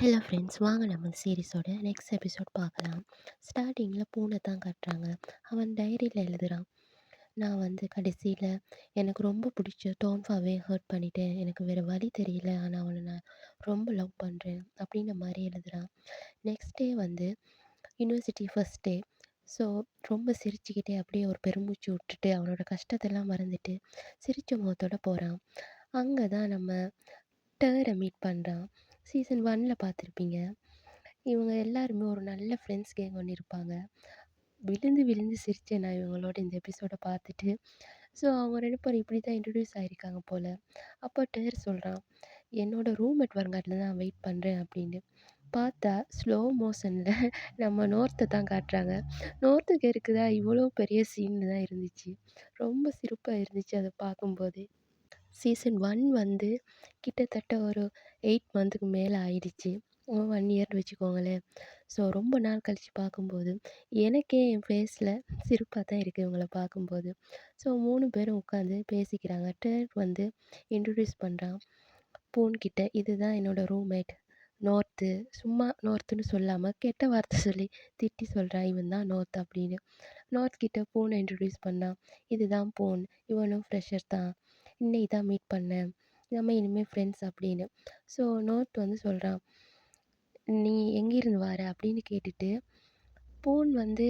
Hello friends வாங்க நம்ம சீரிஸோட next episode பார்க்கலாம். ஸ்டார்டிங்கில் பூனை தான் கட்டுறாங்க. அவன் டைரியில் எழுதுகிறான் நான் வந்து கடைசியில் எனக்கு ரொம்ப பிடிச்ச டோன்ஃபாவே ஹர்ட் பண்ணிட்டேன். எனக்கு வேறு வழி தெரியல. ஆனால் அவனை நான் ரொம்ப லவ் பண்ணுறேன் அப்படின்ற மாதிரி எழுதுகிறான் நெக்ஸ்ட் டே வந்து யூனிவர்சிட்டி ஃபஸ்ட் டே ஸோ ரொம்ப சிரிச்சுக்கிட்டே அப்படியே ஒரு பெருமூச்சு விட்டுட்டு அவனோட கஷ்டத்தெல்லாம் மறந்துட்டு சிரிச்ச முகத்தோடு போகிறான் அங்கே தான் நம்ம டேரை மீட் பண்ணுறான் சீசன் ஒன்னில் பார்த்துருப்பீங்க இவங்க எல்லாருமே ஒரு நல்ல ஃப்ரெண்ட்ஸ் கேங் ஒன்று இருப்பாங்க. விழுந்து விழுந்து சிரித்தேன் நான் இவங்களோட இந்த எபிசோடை பார்த்துட்டு ஸோ அவங்க ரெண்டு பேரும் இப்படி தான் இன்ட்ரடியூஸ் ஆகியிருக்காங்க போல். அப்போ டேர் சொல்கிறான் என்னோடய ரூம்மேட் வருங்காட்டில் தான் வெயிட் பண்ணுறேன் அப்படின்னு. பார்த்தா ஸ்லோ மோஷனில் நம்ம நோர்த்தை தான் காட்டுறாங்க. நோர்த்துக்கு இருக்குதா? இவ்வளோ பெரிய சீன் தான் இருந்துச்சு. ரொம்ப சிறப்பாக இருந்துச்சு அதை பார்க்கும்போதே. சீசன் ஒன் வந்து கிட்டத்தட்ட ஒரு எயிட் மந்த்துக்கு மேலே ஆயிடுச்சு. ஒன் இயர்னு வச்சுக்கோங்களேன். ஸோ ரொம்ப நாள் கழித்து பார்க்கும்போது எனக்கே என் ஃபேஸில் சிரிப்பாக தான் இருக்குது இவங்கள பார்க்கும்போது. ஸோ மூணு பேரும் உட்காந்து பேசிக்கிறாங்க. டேர்ட் வந்து இன்ட்ரடியூஸ் பண்ணுறான் பூன்கிட்ட இதுதான் என்னோடய ரூம்மேட். நோர்த்து. சும்மா நோர்த்துன்னு சொல்லாமல் கெட்ட வார்த்தை சொல்லி திட்டி சொல்கிறான் இவன் தான் நோர்த் அப்படின்னு. நோர்த் கிட்ட பூனை இன்ட்ரடியூஸ் பண்ணான் இதுதான் பூன். இவனும் ஃப்ரெஷர் தான். இன்னைக்கு தான் மீட் பண்ணேன். நம்ம இனிமேல் ஃப்ரெண்ட்ஸ் அப்படின்னு. ஸோ நோட் வந்து சொல்கிறான் நீ எங்கேருந்து வர? அப்படின்னு கேட்டுட்டு பூன் வந்து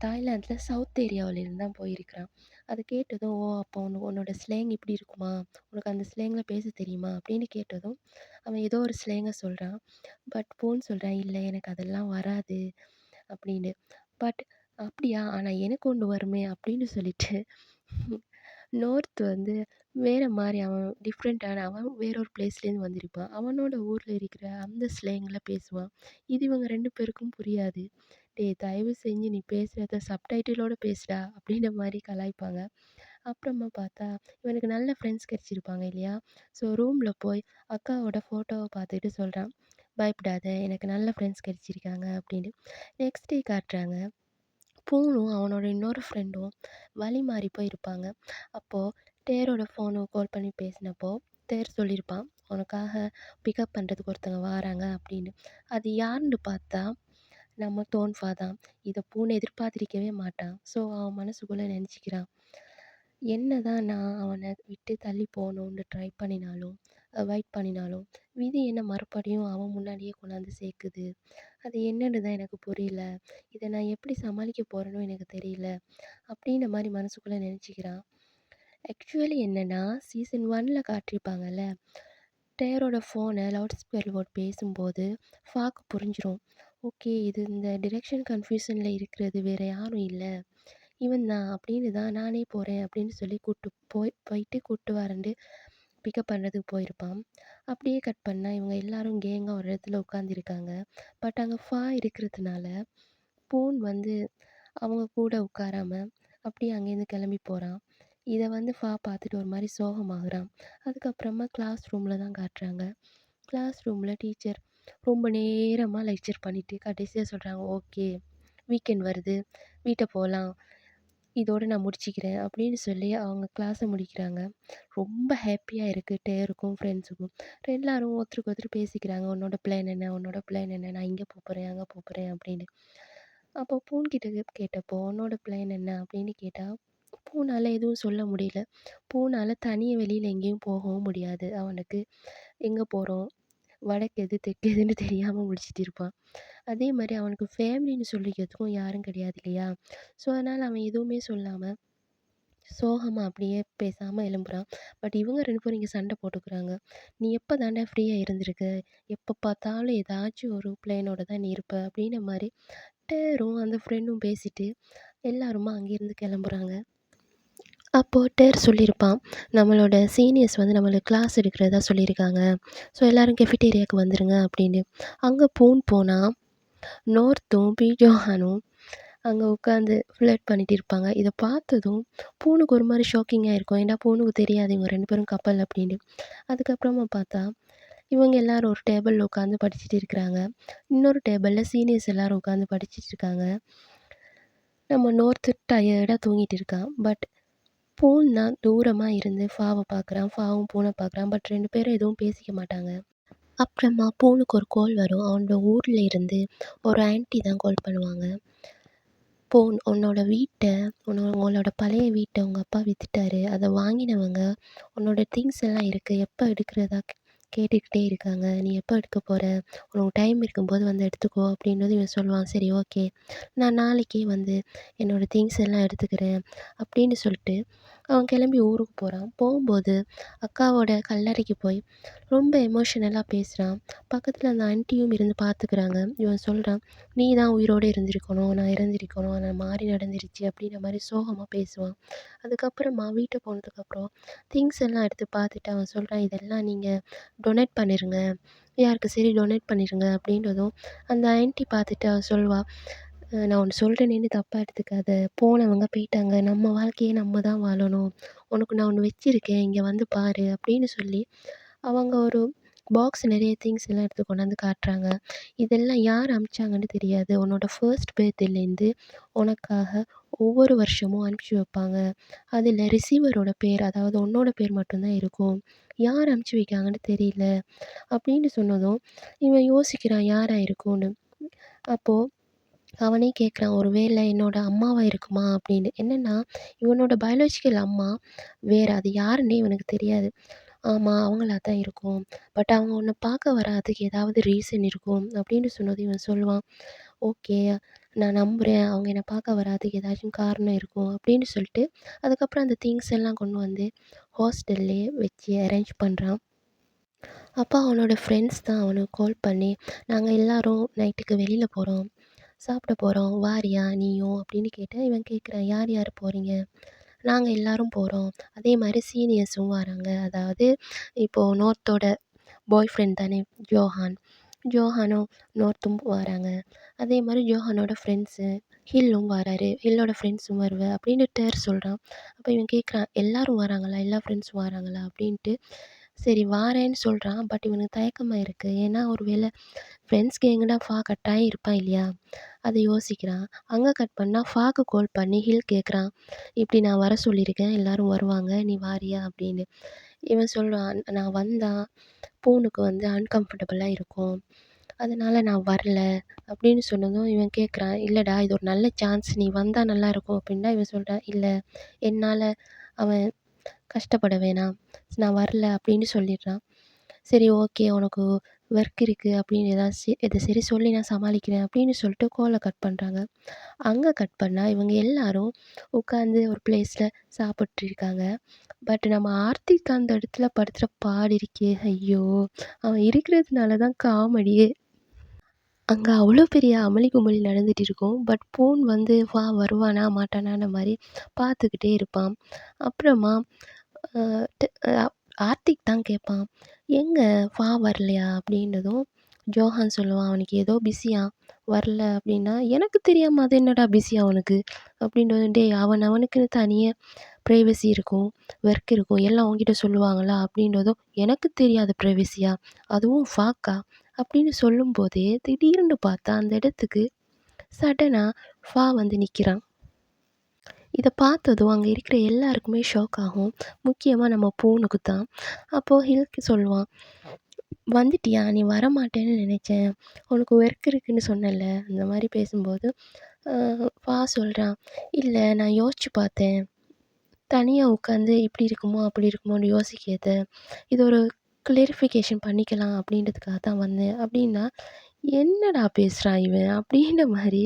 தாய்லாந்தில் சவுத் ஏரியாவிலேருந்து தான் போயிருக்கிறான். அதை கேட்டதும் ஓ அப்போ உனக்கு உன்னோட ஸ்லேங் இப்படி இருக்குமா? உனக்கு அந்த ஸ்லேங்கில் பேச தெரியுமா? அப்படின்னு கேட்டதும் அவன் ஏதோ ஒரு ஸ்லேங்கை சொல்கிறான் பட் போன்னு சொல்கிறான் இல்லை எனக்கு அதெல்லாம் வராது. அப்படின்னு. பட் அப்படியா? ஆனால் எனக்கு ஒன்று வருமே? அப்படின்னு சொல்லிட்டு நோர்த் வந்து வேறு மாதிரி அவன் டிஃப்ரெண்ட்டான அவன் வேறொரு ப்ளேஸ்லேருந்து வந்திருப்பான். அவனோட ஊரில் இருக்கிற அந்த ஸ்லேங்கில் பேசுவான். இது இவங்க ரெண்டு பேருக்கும் புரியாது. டேய் தயவு செஞ்சு நீ பேசுகிறத சப்டைட்டிலோட பேசுடா அப்படின்ற மாதிரி கலாய்ப்பாங்க. அப்புறமா பார்த்தா இவனுக்கு நல்ல ஃப்ரெண்ட்ஸ் கிடச்சிருப்பாங்க இல்லையா? ஸோ ரூமில் போய் அக்காவோட ஃபோட்டோவை பார்த்துட்டு சொல்கிறான் பயப்படாத எனக்கு நல்ல ஃப்ரெண்ட்ஸ் கிடச்சிருக்காங்க அப்படின்னு. நெக்ஸ்ட் டே காட்டுறாங்க. பூணும் அவனோட இன்னொரு ஃப்ரெண்டும் வழி மாறி போய் இருப்பாங்க அப்போது தேரோட ஃபோனை கால் பண்ணி பேசினப்போ தேர் சொல்லியிருப்பான் உனக்காக பிக்கப் பண்ணுறதுக்கு ஒருத்தங்க வராங்க அப்படின்னு. அது யாருன்னு பார்த்தா நம்ம தோன்ஃபா தான். இதை பூனை எதிர்பார்த்திருக்கவே மாட்டான். ஸோ அவன் மனசுக்குள்ளே நினச்சிக்கிறான். என்ன தான் நான் அவனை விட்டு தள்ளி போகணுன்னு ட்ரை பண்ணினாலும் அவாய்ட் பண்ணினாலும் விதி என்ன மறுபடியும் அவன் முன்னாடியே கொண்டாந்து சேர்க்குது. அது என்னன்னு தான் எனக்கு புரியல. இதை நான் எப்படி சமாளிக்க போகிறேன்னு எனக்கு தெரியல. அப்படின்ற மாதிரி மனசுக்குள்ளே நினச்சிக்கிறான். ஆக்சுவலி என்னென்னா சீசன் ஒனில் காட்டியிருப்பாங்கல்ல டேரோட ஃபோனை லவுட் ஸ்பீக்கர் போட்டு பேசும்போது ஃபாக்கு புரிஞ்சிடும் ஓகே இது இந்த டிரெக்ஷன் கன்ஃபியூஷனில் இருக்கிறது வேறு யாரும் இல்லை. இவன் தான் அப்படின்னு தான் நானே போகிறேன் அப்படின்னு சொல்லி கூப்பிட்டு போய் போயிட்டு கூப்பிட்டு வரேன்ட்டு பிக்கப் பண்ணுறதுக்கு போயிருப்பான். அப்படியே கட் பண்ணால் இவங்க எல்லாரும் கேங்காக ஒரு இடத்துல உட்காந்துருக்காங்க பட் அங்கே ஃபா இருக்கிறதுனால பூன் வந்து அவங்க கூட உட்காராம அப்படியே அங்கேருந்து கிளம்பி போகிறான் இதை வந்து ஃபா பார்த்துட்டு ஒரு மாதிரி சோகமாகறான். அதுக்கப்புறமா கிளாஸ் ரூமில் தான் காட்டுறாங்க. கிளாஸ் ரூமில் டீச்சர் ரொம்ப நேரமாக லெக்சர் பண்ணிவிட்டு கடைசியாக சொல்கிறாங்க ஓகே வீக்கெண்ட் வருது. வீட்டை போகலாம் இதோடு நான் முடிச்சுக்கிறேன் அப்படின்னு சொல்லி அவங்க கிளாஸை முடிக்கிறாங்க. ரொம்ப ஹாப்பியாக இருக்கிட்டே டேருக்கும் ஃப்ரெண்ட்ஸுக்கும் எல்லோரும் ஒருத்தருக்கு ஒருத்தர் பேசிக்கிறாங்க. உன்னோட பிளான் என்ன? உன்னோட பிளான் என்ன? நான் இங்கே போகிறேன் அங்கே போகிறேன் அப்படின்னு. அப்போ பூன்கிட்ட கேட்டப்போ உன்னோட பிளான் என்ன? அப்படின்னு கேட்டால் பூனால் எதுவும் சொல்ல முடியல. பூனால் தனியாக வெளியில் எங்கேயும் போகவும் முடியாது. அவனுக்கு எங்கே போகிறோம் வடக்கு எது தெற்கு எதுன்னு தெரியாமல் முழிச்சிட்டு இருப்பான். அதே மாதிரி அவனுக்கு ஃபேமிலின்னு சொல்லிக்கிறதுக்கும் யாரும் கிடையாது இல்லையா? ஸோ அதனால் அவன் எதுவுமே சொல்லாமல் சோகமாக அப்படியே பேசாமல் எழும்புறான். பட் இவங்க ரெண்டு பேரும் இங்கே சண்டை போட்டுக்கிறாங்க. நீ எப்போ தாண்டா ஃப்ரீயாக இருந்திருக்க? எப்போ பார்த்தாலும் ஏதாச்சும் ஒரு பிளேனோட தான் நீ இருப்ப? அப்படின்ன மாதிரி டேரும் அந்த ஃப்ரெண்டும் பேசிட்டு எல்லாருமா அங்கேருந்து கிளம்புறாங்க. அப்போது டேர் சொல்லியிருப்பான் நம்மளோட சீனியர்ஸ் வந்து நம்மளுக்கு கிளாஸ் எடுக்கிறதா சொல்லியிருக்காங்க. ஸோ எல்லோரும் கெஃபிட்டேரியாவுக்கு வந்துடுங்க அப்படின்னு. அங்கே பூன் போனால் நோர்த்தும் பீஜோஹானும் அங்கே உட்காந்து ஃப்ளட் பண்ணிகிட்டு இருப்பாங்க. இதை பார்த்ததும் பூனுக்கு ஒரு மாதிரி ஷாக்கிங்காக இருக்கும். ஏன்னா பூனுக்கு தெரியாது இவங்க ரெண்டு பேரும் கப்பல் அப்படின்ட்டு அதுக்கப்புறமா பார்த்தா இவங்க எல்லோரும் ஒரு டேபிளில் உட்காந்து படிச்சுட்டு இருக்கிறாங்க. இன்னொரு டேபிளில் சீனியர்ஸ் எல்லோரும் உட்காந்து படிச்சுட்டு இருக்காங்க. நம்ம நோர்த்து டயர்டாக தூங்கிட்டு இருக்கான். பட் பூன் தான் தூரமாக இருந்து ஃபாவை பார்க்குறான் ஃபாவும் பூனை பார்க்குறான். பட் ரெண்டு பேரும் எதுவும் பேசிக்க மாட்டாங்க. அப்புறமா பூனுக்கு ஒரு கால் வரும். அவனோட ஊரில் இருந்து ஒரு ஆன்ட்டி தான் கால் பண்ணுவாங்க. போ உன்னோட வீட்டை உன்னோ உங்களோட பழைய வீட்டை உங்கள் அப்பா விற்றுட்டாரு அதை வாங்கினவங்க உன்னோட திங்ஸ் எல்லாம் இருக்குது எப்போ எடுக்கிறதா கேட்டுக்கிட்டே இருக்காங்க. நீ எப்போ எடுக்க போகிற உனக்கு டைம் இருக்கும்போது வந்து எடுத்துக்கோ அப்படின்றது இவன் சொல்லுவான். சரி ஓகே நான் நாளைக்கே வந்து என்னோடய திங்ஸ் எல்லாம் எடுத்துக்கிறேன் அப்படின்னு சொல்லிட்டு அவன் கிளம்பி ஊருக்கு போகிறான் போகும்போது அக்காவோட கல்லறைக்கு போய் ரொம்ப எமோஷனலாக பேசுகிறான் பக்கத்தில் அந்த ஆன்ட்டியும் இருந்து பார்த்துக்கிறாங்க இவன் சொல்கிறான் நீ தான் உயிரோடு இருந்திருக்கணும் நான் இறந்திருக்கணும் நான் மாறி நடந்துருச்சு அப்படின்ற மாதிரி சோகமாக பேசுவான். அதுக்கப்புறமா வீட்டை போனதுக்கப்புறம் திங்ஸ் எல்லாம் எடுத்து பார்த்துட்டு அவன் சொல்கிறான் இதெல்லாம் நீங்கள் டொனேட் பண்ணிடுங்க யாருக்கு சரி டொனேட் பண்ணிடுங்க அப்படின்றதும் அந்த ஆன்ட்டி பார்த்துட்டு அவள் சொல்வாள் நான் ஒன்று சொல்கிறேனேன்னு தப்பாக எடுத்துக்காத. போனவங்க போயிட்டாங்க. நம்ம வாழ்க்கையை நம்ம தான் வாழணும். உனக்கு நான் ஒன்று வச்சுருக்கேன். இங்கே வந்து பாரு அப்படின்னு சொல்லி அவங்க ஒரு பாக்ஸ் நிறைய திங்ஸ் எல்லாம் எடுத்து கொண்டாந்து காட்டுறாங்க. இதெல்லாம் யார் அனுப்பிச்சாங்கன்னு தெரியாது. உன்னோட ஃபர்ஸ்ட் பர்த்டேலேருந்து உனக்காக ஒவ்வொரு வருஷமும் அனுப்பிச்சி வைப்பாங்க. அதில் ரிசீவரோட பேர் அதாவது உன்னோட பேர் மட்டும்தான் இருக்கும். யார் அனுப்பிச்சி வைக்காங்கன்னு தெரியல. அப்படின்னு சொன்னதும் இவன் யோசிக்கிறான் யாராக இருக்கும்னு. அப்போது அவனே கேட்குறான் ஒரு வேளை என்னோடய அம்மாவாக இருக்குமா? அப்படின்னு. என்னென்னா இவனோட பயாலஜிக்கல் அம்மா வேறு அது யாருன்னே இவனுக்கு தெரியாது. ஆமாம் அவங்களா தான் இருக்கும். பட் அவங்க உன்னை பார்க்க வராதுக்கு ஏதாவது ரீசன் இருக்கும் அப்படின்னு சொன்னது இவன் சொல்லுவான். ஓகே நான் நம்புகிறேன் அவங்க என்னை பார்க்க வராதுக்கு ஏதாச்சும் காரணம் இருக்கும் அப்படின்னு சொல்லிட்டு அதுக்கப்புறம் அந்த திங்ஸ் எல்லாம் கொண்டு வந்து ஹாஸ்டல்லே வச்சு அரேஞ்ச் பண்ணுறான் அப்போ அவனோட ஃப்ரெண்ட்ஸ் தான் அவனுக்கு கால் பண்ணி நாங்கள் எல்லோரும் நைட்டுக்கு வெளியில் போகிறோம் சாப்பிட போகிறோம் வாரியா நீயும் அப்படின்னு கேட்டால் இவன் கேட்குறான் யார் யார் போகிறீங்க நாங்கள் எல்லோரும் போகிறோம் அதே மாதிரி சீனியர்ஸும் வராங்க. அதாவது இப்போது நோர்த்தோட பாய் ஃப்ரெண்ட் தானே ஜோஹான். ஜோஹானும் நோர்த்தும் வராங்க. அதே மாதிரி ஜோஹானோட ஃப்ரெண்ட்ஸு ஹில்லும் வராரு. ஹில்லோட ஃப்ரெண்ட்ஸும் வருவ? அப்படின்னு டேர் சொல்கிறான் அப்போ இவன் கேட்குறான் எல்லோரும் வராங்களா? எல்லா ஃப்ரெண்ட்ஸும் வராங்களா? அப்படின்ட்டு சரி வாரேன்னு சொல்கிறான் பட் இவனுக்கு தயக்கமாக இருக்குது ஏன்னா ஒரு வேளை ஃப்ரெண்ட்ஸ் கேங்குனா ஃபா கட்டாயம் இருப்பான் இல்லையா? அதை யோசிக்கிறான். அங்கே கட் பண்ணால் ஃபாக்கு கால் பண்ணி ஹில் கேட்குறான் இப்படி நான் வர சொல்லியிருக்கேன். எல்லோரும் வருவாங்க. நீ வாரியா? அப்படின்னு. இவன் சொல்கிறான் நான் வந்தால் பூனுக்கு வந்து அன்கம்ஃபர்டபுளாக இருக்கும். அதனால் நான் வரல. அப்படின்னு சொன்னதும் இவன் கேட்குறான் இல்லைடா இது ஒரு நல்ல சான்ஸ் நீ வந்தால் நல்லாயிருக்கும் அப்படின்னா இவன் சொல்கிறான் இல்லை. என்னால் அவன் கஷ்டப்பட வேணாம். நான் வரல அப்படின்னு சொல்லிடுறான். சரி ஓகே உனக்கு ஒர்க் இருக்குது அப்படின்னு ஏதாச்சு இதை சரி சொல்லி நான் சமாளிக்கிறேன் அப்படின்னு சொல்லிட்டு கோலை கட் பண்ணுறாங்க அங்கே கட் பண்ணால் இவங்க எல்லாரும் உட்காந்து ஒரு ப்ளேஸில் சாப்பிட்ருக்காங்க பட் நம்ம ஆர்த்திக் அந்த இடத்துல படுத்துகிற பாடு இருக்கே ஐயோ அவன் இருக்கிறதுனால தான் காமெடியே அங்கே அவ்வளோ பெரிய அமளி குமளி நடந்துகிட்டு இருக்கும். பட் பூன் வந்து வா வருவானா மாட்டானான மாதிரி பார்த்துக்கிட்டே இருப்பான். அப்புறமா ஆர்த்திக் தான் கேட்பான். எங்கே? வா வரலையா? அப்படின்னதும் ஜோஹான் சொல்லுவான். அவனுக்கு ஏதோ பிஸியாம் வரல அப்படின்னா எனக்கு தெரியாமல் அது என்னடா பிஸி அவனுக்கு அப்படின்றது டேய் அவன் அவனுக்குன்னு தனியாக ப்ரைவசி இருக்கும் ஒர்க் இருக்கும் எல்லாம் உன்கிட்ட சொல்லுவாங்களா? அப்படின்றதும் எனக்கு தெரியாத ப்ரைவசியா அதுவும் ஃபாக்கா அப்படின்னு சொல்லும்போதே திடீர்னு பார்த்தா அந்த இடத்துக்கு சடனாக ஃபா வந்து நிற்கிறான் இதை பார்த்ததும் அங்கே இருக்கிற எல்லாருக்குமே ஷாக் ஆகும். முக்கியமாக நம்ம பூனுக்கு தான். அப்போது ஹில்க்கு சொல்லுவான் வந்துட்டியா? நீ வரமாட்டேன்னு நினச்சேன். உனக்கு ஒர்க் இருக்குன்னு சொன்னல அந்த மாதிரி பேசும்போது பா சொல்கிறான் இல்லை நான் யோசிச்சு பார்த்தேன். தனியாக உட்காந்து இப்படி இருக்குமோ அப்படி இருக்குமோன்னு யோசிக்கிறது இது ஒரு கிளியரிஃபிகேஷன் பண்ணிக்கலாம் அப்படின்றதுக்காக தான் வந்தேன். அப்படின்னா என்னடா பேசுகிறான் இவன் அப்படின்ற மாதிரி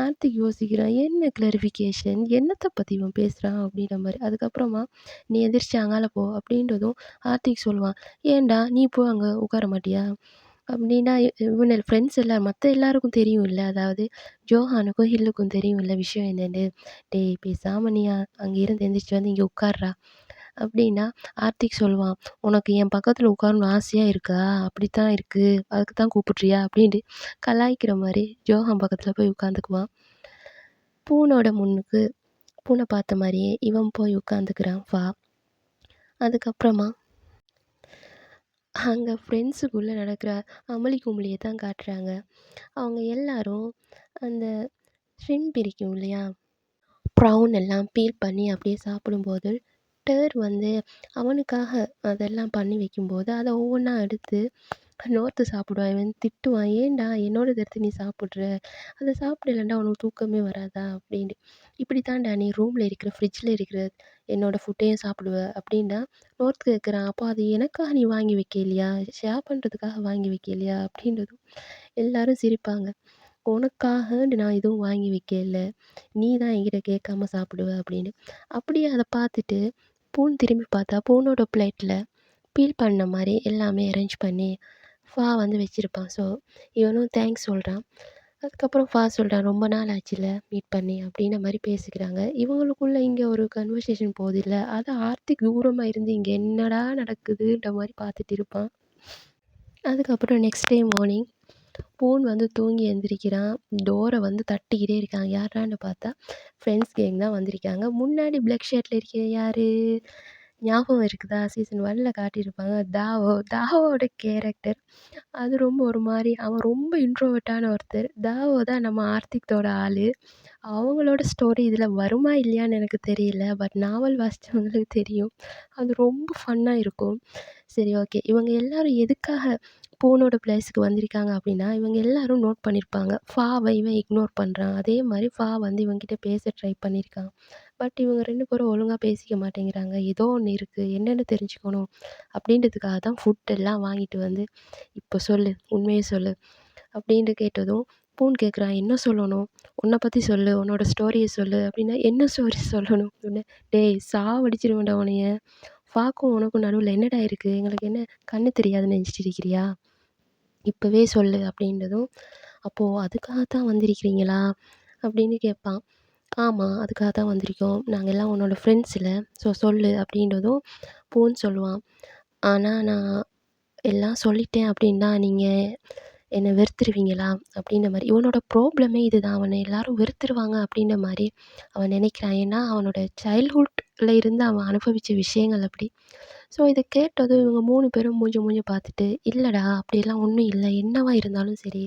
ஆர்த்திக் யோசிக்கிறான் என்ன கிளாரிஃபிகேஷன் என்னத்தை பற்றி இவன் பேசுகிறான் அப்படின்ற மாதிரி. அதுக்கப்புறமா நீ எந்திரிச்சு அங்கால போ அப்படின்றதும் ஆர்த்திக் சொல்லுவான் ஏன்டா நீ போ அங்கே உட்கார மாட்டியா? அப்படின்னா இவன் ஃப்ரெண்ட்ஸ் எல்லாம் மற்ற எல்லாருக்கும் தெரியும் இல்லை அதாவது ஜோஹானுக்கும் ஹில்லுக்கும் தெரியும் இல்லை விஷயம் என்னென்னு. டேய் பேசாமல் நீ அங்கே இருந்து எந்திரிச்சு வந்து இங்கே உட்கார்றா. அப்படின்னா ஆர்த்திக் சொல்லுவான் உனக்கு என் பக்கத்தில் உட்காரணும்னு ஆசையாக இருக்கா? அப்படித்தான் இருக்குது அதுக்கு தான் கூப்பிட்றியா? அப்படின்ட்டு கலாய்க்கிற மாதிரி ஜோஹான் பக்கத்தில் போய் உட்காந்துக்குவான். பூனோட முன்னுக்கு பூனை பார்த்த மாதிரியே இவன் போய் உட்காந்துக்கிறான் வா அதுக்கப்புறமா அங்கே ஃப்ரெண்ட்ஸுக்குள்ளே நடக்கிற அமளி கும்பலியை தான் காட்டுறாங்க. அவங்க எல்லாரும் அந்த ஷ்ரிம்ப் பிரிக்கும் இல்லையா? ப்ரௌன் எல்லாம் பீல் பண்ணி அப்படியே சாப்பிடும்போது டாக்டர் வந்து அவனுக்காக அதெல்லாம் பண்ணி வைக்கும்போது அதை ஒவ்வொன்றா எடுத்து நோர்த்து சாப்பிடுவான். இவன் திட்டுவான். "ஏன்டா என்னோட எடுத்து நீ சாப்பிட்ற அதை சாப்பிடலன்னா உனக்கு தூக்கமே வராதா?" அப்படின்ட்டு "இப்படி தான்டா நீ ரூமில் இருக்கிற, ஃப்ரிட்ஜில் இருக்கிற என்னோட ஃபுட்டையும் சாப்பிடுவ." அப்படின்னா நோர்த்து கேட்குறான். "அப்போ அது எனக்காக நீ வாங்கி வைக்கலையா? ஷேர் பண்ணுறதுக்காக வாங்கி வைக்கலையா?" அப்படின்றதும் எல்லாரும் சிரிப்பாங்க. "உனக்காகன்னு நான் எதுவும் வாங்கி வைக்கல. நீ தான் என்கிட்ட கேட்காம சாப்பிடுவ." அப்படின்னு. அப்படியே அதை பார்த்துட்டு பூன் திரும்பி பார்த்தா, பூனோட பிளேட்டில் பீல் பண்ண மாதிரி எல்லாமே அரேஞ்ச் பண்ணி ஃபா வந்து வச்சுருப்பான் ஸோ இவனும் தேங்க்ஸ் சொல்கிறான் அதுக்கப்புறம் ஃபா சொல்கிறான் "ரொம்ப நாள் ஆச்சுல மீட் பண்ணி." அப்படின்ன மாதிரி பேசிக்கிறாங்க. இவங்களுக்குள்ளே இங்கே ஒரு கன்வர்சேஷன் போகுதுல்ல. அது ஆர்த்திக் தூரமாக இருந்து இங்கே என்னடா நடக்குதுன்ற மாதிரி பார்த்துட்டு இருப்பான். அதுக்கப்புறம் நெக்ஸ்ட் டே மார்னிங் பூன் வந்து தூங்கி எழுந்திரிக்கிறான் டோரை வந்து தட்டிக்கிட்டே இருக்காங்க. யார்ரான்னு பார்த்தா ஃப்ரெண்ட்ஸ் கேங் தான் வந்திருக்காங்க. முன்னாடி பிளாக் ஷர்ட்டில் இருக்கிற யார் ஞாபகம் இருக்குதா? சீசன் 1ல காட்டியிருப்பாங்க. தாவோ. தாவோட கேரக்டர் அது ரொம்ப ஒரு மாதிரி அவன் ரொம்ப இன்ட்ரோவர்ட்டான ஒருத்தர். தாவோ தான் நம்ம ஆர்த்திக்தோட ஆள் அவங்களோட ஸ்டோரி இதில் வருமா இல்லையான்னு எனக்கு தெரியல. பட் நாவல் வாசித்தவங்களுக்கு தெரியும். அது ரொம்ப ஃபன்னாக இருக்கும். சரி ஓகே. இவங்க எல்லாரும் எதுக்காக பூனோட ப்ளேஸுக்கு வந்திருக்காங்க அப்படின்னா, இவங்க எல்லாரும் நோட் பண்ணியிருப்பாங்க. ஃபாவை இவன் இக்னோர் பண்ணுறான் அதே மாதிரி ஃபா வந்து இவன்கிட்ட பேச ட்ரை பண்ணியிருக்கான். பட் இவங்க ரெண்டு பேரும் ஒழுங்காக பேசிக்க மாட்டேங்கிறாங்க. ஏதோ ஒன்று இருக்குது என்னென்னு தெரிஞ்சுக்கணும் அப்படின்றதுக்காக தான் ஃபுட் எல்லாம் வாங்கிட்டு வந்து, "இப்போ சொல்லு. உண்மையை சொல்லு." அப்படின்ட்டு கேட்டதும் பூன் கேட்குறான், "என்ன சொல்லணும்? உன்னை பற்றி சொல்லு. உன்னோட ஸ்டோரியை சொல்லு." அப்படின்னா, "என்ன ஸ்டோரி சொல்லணும்?" அப்படின்னே, "டேய் சாவடிச்சிருவேன்டா உனைய ஃபாக்கும் உனக்கும் நடுவில் என்னடா இருக்குது எங்களுக்கு என்ன கண்ணு தெரியாதுன்னு நினச்சிட்டு இருக்கிறியா? இப்போவே சொல்லு." அப்படின்னதும், அப்போது அதுக்காக தான் வந்திருக்கிறீங்களா?" அப்படின்னு கேட்பான். ஆமாம் அதுக்காக தான் வந்திருக்கோம். நாங்கள் எல்லாம் உன்னோட ஃப்ரெண்ட்ஸ்ல. ஸோ சொல்லு." அப்படின்றதும் போன்னு சொல்லுவான், ஆனால் நான் எல்லாம் சொல்லிட்டேன் அப்படின்னா நீங்கள் என்னை வெறுத்துருவீங்களா?" அப்படின்ற மாதிரி இவனோட ப்ராப்ளமே இதுதான். அவனை எல்லாரும் வெறுத்துருவாங்க அப்படின்ற மாதிரி அவன் நினைக்கிறான் ஏன்னா அவனோட சைல்ட்ஹுட்ல இருந்து அவன் அனுபவித்த விஷயங்கள் அப்படி. ஸோ இதை கேட்டதும் இவங்க மூணு பேரும் மூஞ்சி மூஞ்சி பார்த்துட்டு, இல்லைடா அப்படியெல்லாம் ஒன்றும் இல்லை என்னவா இருந்தாலும் சரி,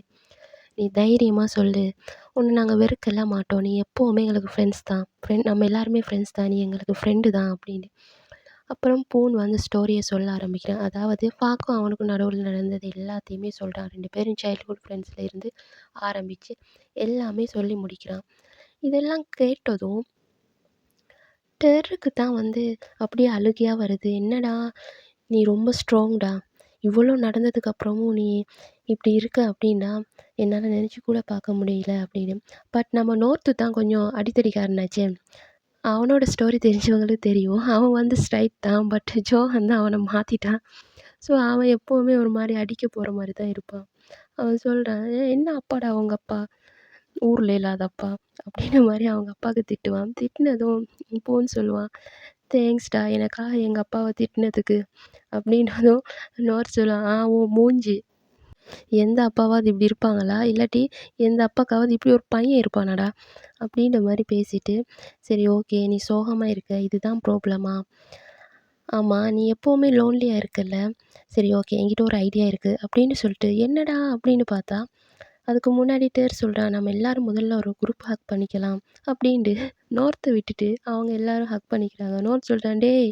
நீ தைரியமாக சொல்லு. ஒன்று நாங்கள் வெறுக்கலாம் மாட்டோம். நீ எப்போவுமே எங்களுக்கு ஃப்ரெண்ட்ஸ் தான். ஃப்ரெண்ட் நம்ம எல்லாருமே ஃப்ரெண்ட்ஸ் தான். நீ எங்களுக்கு ஃப்ரெண்டு தான்." அப்படின்னு. அப்புறம் பூன் வந்து ஸ்டோரியை சொல்ல ஆரம்பிக்கிறான். அதாவது ஃபாக்கும் அவனுக்கும் நடுவில் நடந்தது எல்லாத்தையுமே சொல்கிறான் ரெண்டு பேரும் சைல்ட்ஹுட் ஃப்ரெண்ட்ஸில் இருந்து ஆரம்பித்து எல்லாமே சொல்லி முடிக்கிறான். இதெல்லாம் கேட்டதும் டெர்ருக்கு தான் வந்து அப்படியே அழுகையாக வருது. "என்னடா நீ ரொம்ப ஸ்ட்ராங்டா. இவ்வளோ நடந்ததுக்கு அப்புறமும் நீ இப்படி இருக்க அப்படின்னா, என்னால் நினச்சி கூட பார்க்க முடியல." அப்படின்னு. பட் நம்ம நோர்த்து தான் கொஞ்சம் அடித்தடிக்காரனாச்சே அவனோட ஸ்டோரி தெரிஞ்சவங்களுக்கு தெரியும். அவன் வந்து ஸ்ட்ரைட் தான். பட் ஜோஹன் தான் அவனை மாற்றிட்டான் ஸோ அவன் எப்போவுமே ஒரு மாதிரி அடிக்க போகிற மாதிரி தான் இருப்பான். அவன் சொல்கிறான் என்ன அப்பாடா உங்கள் அப்பா? ஊரில் இல்லாதப்பா அப்படின்ன அப்படின்ற அவங்க அப்பாவுக்கு திட்டுவான். திட்டினதும் பூன் சொல்லுவான், "தேங்க்ஸ்டா எனக்காக எங்கள் அப்பாவை திட்டினதுக்கு அப்படின்னதும் இன்னொரு சொல்லுவான், "ஆ ஓ மூஞ்சி. எந்த அப்பாவாவது இப்படி இருப்பாங்களா? இல்லாட்டி எந்த அப்பாக்காவது இப்படி ஒரு பையன் இருப்பானாடா?" அப்படின்ற மாதிரி பேசிட்டு, "சரி ஓகே. நீ சோகமாக இருக்க. இதுதான் ப்ராப்ளமா? ஆமாம் நீ எப்போவுமே லோன்லியாக இருக்கல்ல. சரி ஓகே. என்கிட்ட ஒரு ஐடியா இருக்குது அப்படின்னு சொல்லிட்டு, "என்னடா?" அப்படின்னு பார்த்தா, அதுக்கு முன்னாடி டேர் சொல்கிறான் "நம்ம எல்லாரும் முதல்ல ஒரு குரூப் ஹக் பண்ணிக்கலாம்." அப்படின்ட்டு நோர்த்தை விட்டுட்டு அவங்க எல்லாரும் ஹக் பண்ணிக்கிறாங்க. நோர்த் சொல்கிறான் "டேய்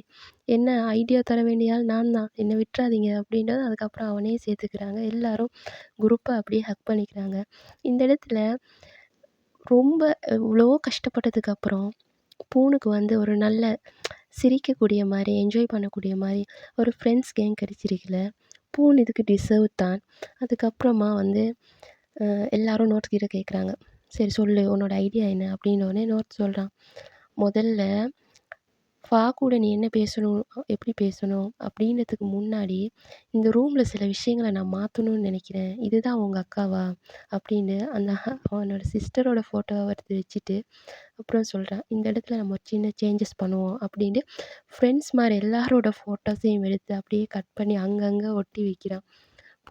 என்ன ஐடியா தர வேண்டிய ஆள் நான் தான். என்னை விட்டுறாதீங்க அப்படின்னதும் அதுக்கப்புறம் அவனையும் சேர்த்துக்கிறாங்க. எல்லோரும் குரூப்பை அப்படியே ஹக் பண்ணிக்கிறாங்க. இந்த இடத்துல ரொம்ப இவ்வளோ கஷ்டப்பட்டதுக்கப்புறம் பூனுக்கு வந்து ஒரு நல்ல சிரிக்கக்கூடிய மாதிரி என்ஜாய் பண்ணக்கூடிய மாதிரி ஒரு ஃப்ரெண்ட்ஸ் கேங் கிடைச்சிருக்குல்ல. பூன் இதுக்கு டிசர்வ் தான். அதுக்கப்புறமா வந்து எல்லாரும் நோட்ஸ் கிட்ட கேட்குறாங்க. "சரி சொல்லு. உன்னோட ஐடியா என்ன?" அப்படின்னோடனே நோட்ஸ் சொல்கிறான் "முதல்ல ஃபா கூட நீ என்ன பேசணும், எப்படி பேசணும் அப்படின்றதுக்கு முன்னாடி, இந்த ரூமில் சில விஷயங்களை நான் மாற்றணும்னு நினைக்கிறேன் இதுதான் உங்கள் அக்காவா?" அப்படின்னு அந்த அவனோட சிஸ்டரோட ஃபோட்டோவை எடுத்து வச்சுட்டு, அப்புறம் சொல்கிறான் "இந்த இடத்துல நம்ம ஒரு சின்ன சேஞ்சஸ் பண்ணுவோம்." அப்படின்ட்டு ஃப்ரெண்ட்ஸ் மாதிரி எல்லாரோட ஃபோட்டோஸையும் எடுத்து அப்படியே கட் பண்ணி அங்கங்கே ஒட்டி வைக்கிறான்.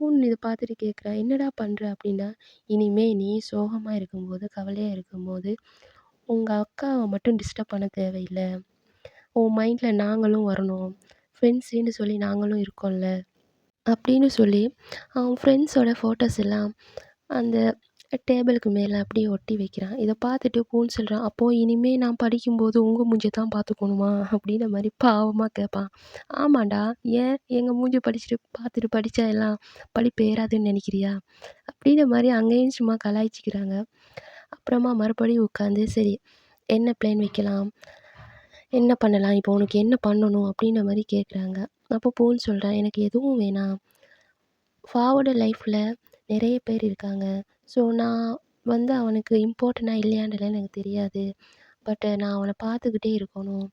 பூன் இதை பார்த்துட்டு கேட்குறா "என்னடா பண்ணுற அப்படின்னா, "இனிமே நீ சோகமாக இருக்கும்போது, கவலையாக இருக்கும்போது, உங்கள் அக்காவை மட்டும் டிஸ்டர்ப் பண்ண தேவையில்லை உன் மைண்டில் நாங்களும் வரணும். ஃப்ரெண்ட்ஸுன்னு சொல்லி நாங்களும் இருக்கோம்ல." அப்படின்னு சொல்லி அவன் ஃப்ரெண்ட்ஸோட ஃபோட்டோஸ் எல்லாம் அந்த டேபிளுக்கு மேலே அப்படியே ஒட்டி வைக்கிறான். இதை பார்த்துட்டு பூன் சொல்கிறான் "அப்போ இனிமேல் நான் படிக்கும்போது உங்கள் மூஞ்சை தான் பார்த்துக்கணுமா?" அப்படின்ற மாதிரி பாவமாக கேட்பான். ஆமாண்டா ஏன் எங்கள் மூஞ்சை படிச்சுட்டு பார்த்துட்டு படித்தா எல்லாம் படிப்பு ஏறாதுன்னு அப்படின்ற மாதிரி அங்கேயும் சும்மா கலாய்ச்சிக்கிறாங்க. அப்புறமா மறுபடியும் உட்காந்து, "சரி என்ன பிளான் வைக்கலாம்? என்ன பண்ணலாம்? இப்போ உனக்கு என்ன பண்ணணும்?" அப்படின்ற மாதிரி கேட்குறாங்க. அப்போ போன்னு சொல்கிறேன் "எனக்கு எதுவும் வேணாம். ஃபாவோட லைஃப்பில் நிறைய பேர் இருக்காங்க. ஸோ நான் வந்து அவனுக்கு இம்பார்ட்டனா இல்லையான்றதுலாம் எனக்கு தெரியாது. பட் நான் அவனை பார்த்துக்கிட்டே இருக்கணும்."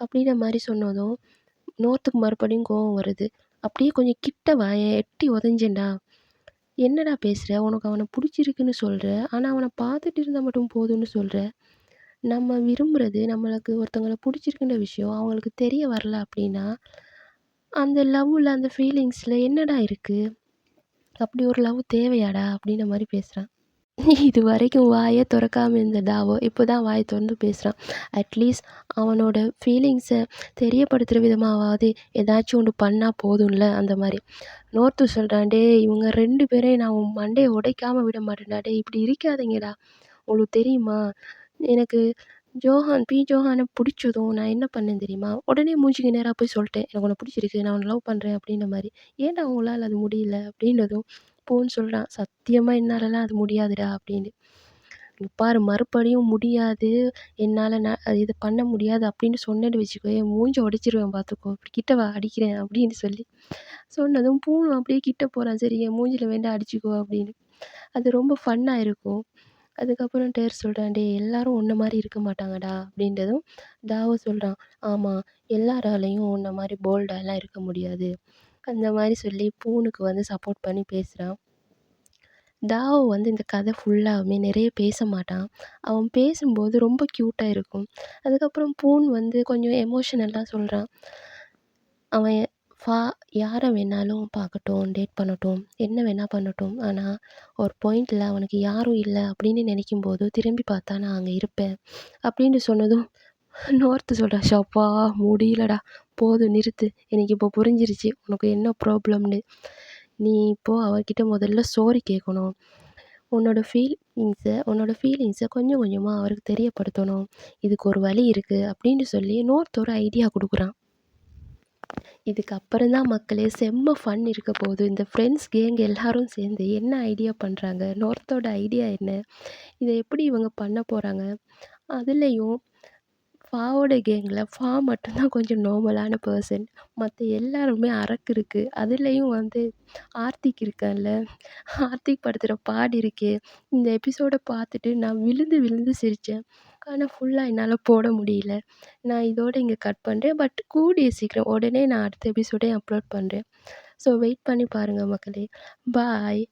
அப்படின்ற மாதிரி சொன்னதும், நோர்த்துக்கு மறுபடியும் கோவம் வருது. "அப்படியே கொஞ்சம் கிட்ட வாயேன், எட்டி உதஞ்சேன்டா "என்னடா பேசுகிற உனக்கு அவனை பிடிச்சிருக்குன்னு சொல்கிற ஆனால் அவனை பார்த்துட்டு இருந்தால் மட்டும் போதும்னு சொல்கிற நம்ம விரும்புகிறது நம்மளுக்கு ஒருத்தவங்கள பிடிச்சிருக்குன்ற விஷயம் அவங்களுக்கு தெரிய வரல அப்படின்னா, அந்த லவ்வில் அந்த ஃபீலிங்ஸில் என்னடா இருக்குது அப்படி ஒரு லவ் தேவையாடா?" அப்படின்ற மாரி இது வரைக்கும் வாயே திறக்காமல் இருந்த தாவோ, இப்போ தான் வாயை திறந்து பேசுகிறான் அட்லீஸ்ட் அவனோட ஃபீலிங்ஸை தெரியப்படுத்துகிற விதமாவாவது ஏதாச்சும் ஒன்று பண்ணால் போதும்ல, அந்த மாதிரி நோர்த்து சொல்கிறான் டே இவங்க ரெண்டு பேரையும் நான் உன் உடைக்காமல் விட மாட்டேன்டா. டே இப்படி இருக்காதீங்கடா. உங்களுக்கு தெரியுமா? எனக்கு ஜோஹான் பி. ஜோஹானை பிடிச்சதும் நான் என்ன பண்ணேன் தெரியுமா? உடனே மூஞ்சிக்கு நேராக போய் சொல்லிட்டேன் எனக்கு உன்னை பிடிச்சிருக்கு நான் உன்னை லவ் பண்ணுறேன் அப்படின்ற மாதிரி "ஏன்டா உங்களால் அது முடியல?" அப்படின்னதும் பூன்னு சொல்கிறான் சத்தியமாக என்னாலலாம் அது முடியாதுடா." அப்படின்னு. பாரு மறுபடியும் முடியாது, என்னால் நான் இது பண்ண முடியாது அப்படின்னு சொன்னேன்னு வச்சுக்கோ என் மூஞ்சி உடைச்சிருவேன் பார்த்துக்கோ. இப்படி கிட்ட வா அடிக்கிறேன்." அப்படின்னு சொல்லி சொன்னதும் பூணும் அப்படியே கிட்ட போகிறான் "சரி என் மூஞ்சியில் வேண்டாம் அடிச்சுக்கோ." அப்படின்னு. அது ரொம்ப ஃபன்னாக இருக்கும். அதுக்கப்புறம் டேர் சொல்கிறான் "டேய் எல்லாரும் ஒன்று மாதிரி இருக்க மாட்டாங்கடா." அப்படின்றதும் தாவோ ஆமாம் எல்லாராலையும் எல்லாராலயும் உன்ன போல்டாக போல்டாலாம் இருக்க முடியாது." அந்த மாதிரி சொல்லி பூனுக்கு வந்து சப்போர்ட் பண்ணி பேசுகிறான் தாவோ வந்து இந்த கதை ஃபுல்லாகவுமே நிறைய பேச மாட்டான். அவன் பேசும்போது ரொம்ப க்யூட்டாக இருக்கும். அதுக்கப்புறம் பூன் வந்து கொஞ்சம் எமோஷனலா சொல்கிறான் அவன் ஃபா யாரை வேணாலும் பார்க்கட்டும், டேட் பண்ணட்டும், என்ன வேணால் பண்ணட்டும். ஆனால் ஒரு பாயிண்டில் அவனுக்கு யாரும் இல்லை அப்படின்னு நினைக்கும் போது திரும்பி பார்த்தா நான் அங்கே இருப்பேன். அப்படின்னு சொன்னதும், நோர்த்து சொல்கிறா "ஷப்பா முடியலடா. போதும் நிறுத்து. எனக்கு இப்போ புரிஞ்சிருச்சு உனக்கு என்ன ப்ராப்ளம்னு. நீ இப்போது அவர்கிட்ட முதல்ல சோரி கேட்கணும். உன்னோட ஃபீலிங்ஸை உன்னோட ஃபீலிங்ஸை கொஞ்சம் கொஞ்சமாக அவருக்கு தெரியப்படுத்தணும். இதுக்கு ஒரு வழி இருக்குது அப்படின்னு சொல்லி நோர்த்து ஒரு ஐடியா கொடுக்குறான் இதுக்கப்புறம் தான் மக்களே செம்ம ஃபன் இருக்க போகுது. இந்த ஃப்ரெண்ட்ஸ் கேங் எல்லாரும் சேர்ந்து என்ன ஐடியா பண்ணுறாங்க நோர்த்தோட ஐடியா என்ன? இதை எப்படி இவங்க பண்ண போகிறாங்க அதுலேயும் ஃபாவோட கேங்கில் ஃபா மட்டும் தான் கொஞ்சம் நார்மலான பர்சன் மற்ற எல்லாருமே அரக்கு இருக்குது அதுலேயும் வந்து ஆர்த்திக் இருக்கான்ல, ஆர்த்திக் படுத்துகிற பாடு இருக்கே! இந்த எபிசோட பார்த்துட்டு நான் விழுந்து விழுந்து சிரித்தேன் ஆனால் ஃபுல்லாக என்னால் போட முடியல. நான் இதோடு இங்கே கட் பண்ணுறேன் பட் கூடிய சீக்கிரம் உடனே நான் அடுத்த எபிசோடே அப்லோட் பண்ணுறேன் ஸோ வெயிட் பண்ணி பாருங்கள் மக்களே! பாய்.